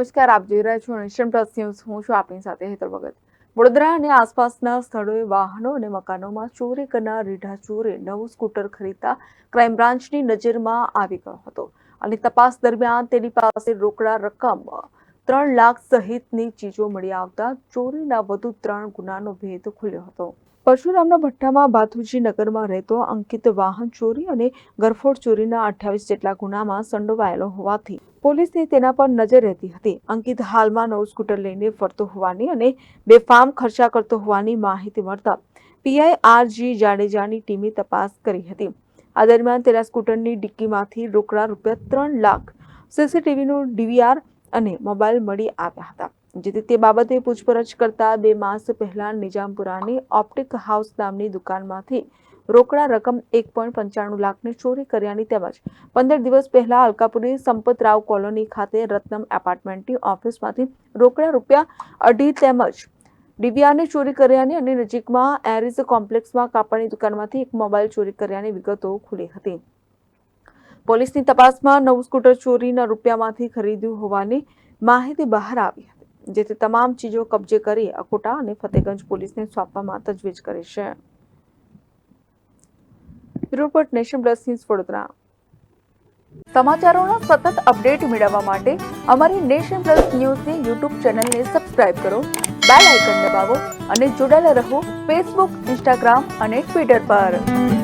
નમસ્કાર, આપ જોઈ રહ્યા છો નેશન પ્લસ ન્યૂઝ. હું છું આપની સાથે હેતર ભગત. વડોદરા અને આસપાસના સ્થળોએ વાહનો અને મકાનોમાં ચોરી કરનાર રીઢા ચોરે નવું સ્કૂટર ખરીદતા ક્રાઇમ બ્રાન્ચની નજરમાં આવી ગયો હતો. અને તપાસ દરમિયાન તેની પાસે રોકડા રકમ ત્રણ લાખ સહિતની ચીજો મળી આવતા ચોરીના વધુ ત્રણ ગુનાનો ભેદ ખુલ્યો હતો. પરશુરામના ભઠ્ઠામાં બાથુજી નગરમાં રહેતો અંકિત વાહન ચોરી અને ગરફોડ ચોરીના અઠ્યાવીસ જેટલા ગુનામાં સંડોવાયેલો હોવાથી પોલીસની તેના પર નજર રહેતી હતી. અંકિત હાલમાં નવું સ્કૂટર લઈને ફરતો હોવાની અને બેફામ ખર્ચા કરતો હોવાની માહિતી મળતા પીઆઈ આરજી જાડેજાની ટીમે તપાસ કરી હતી. આ દરમિયાન તેના સ્કૂટરની ડિક્કીમાંથી રોકડા રૂપિયા ત્રણ લાખ સીસીટીવીનું ડીવીઆર અને મોબાઈલ મળી આવ્યા હતા. જેથી તે બાબતે પૂછપરછ કરતા બે માસ પહેલા નિજામપુરાની ઓપ્ટિક હાઉસ નામની દુકાનમાંથી રોકડા રકમ એક પોઈન્ટ પંચાણું લાખની ચોરી કર્યાની તેમજ પંદર દિવસ પહેલા અલકાપુરી સંપતરાવ કોલોની ખાતે રત્નમ એપાર્ટમેન્ટની ઓફિસમાંથી રોકડા રૂપિયા અઢી તેમજ ડીવીઆરની ચોરી કર્યાની અને નજીકમાં એરિઝ કોમ્પ્લેક્સમાં કાપડની દુકાનમાંથી એક મોબાઈલ ચોરી કર્યાની વિગતો ખુલી હતી. પોલીસની તપાસમાં નવું સ્કૂટર ચોરીના રૂપિયામાંથી ખરીદ્યું હોવાની માહિતી બહાર આવી હતી, જેથી તમામ ચીજો કબજે કરી અકોટા અને ફતેગંજ પોલીસને સોંપવામાં તજવીજ કરી છે. Report nation plus news Vadodara. સમાચારોના સતત અપડેટ મેળવવા માટે અમારી નેશન પ્લસ ન્યૂઝની યુટ્યુબ ચેનલને સબસ્ક્રાઇબ કરો, બેલ આઇકન દબાવો અને જોડાયેલા રહો ફેસબુક, ઇન્સ્ટાગ્રામ અને ટ્વિટર પર.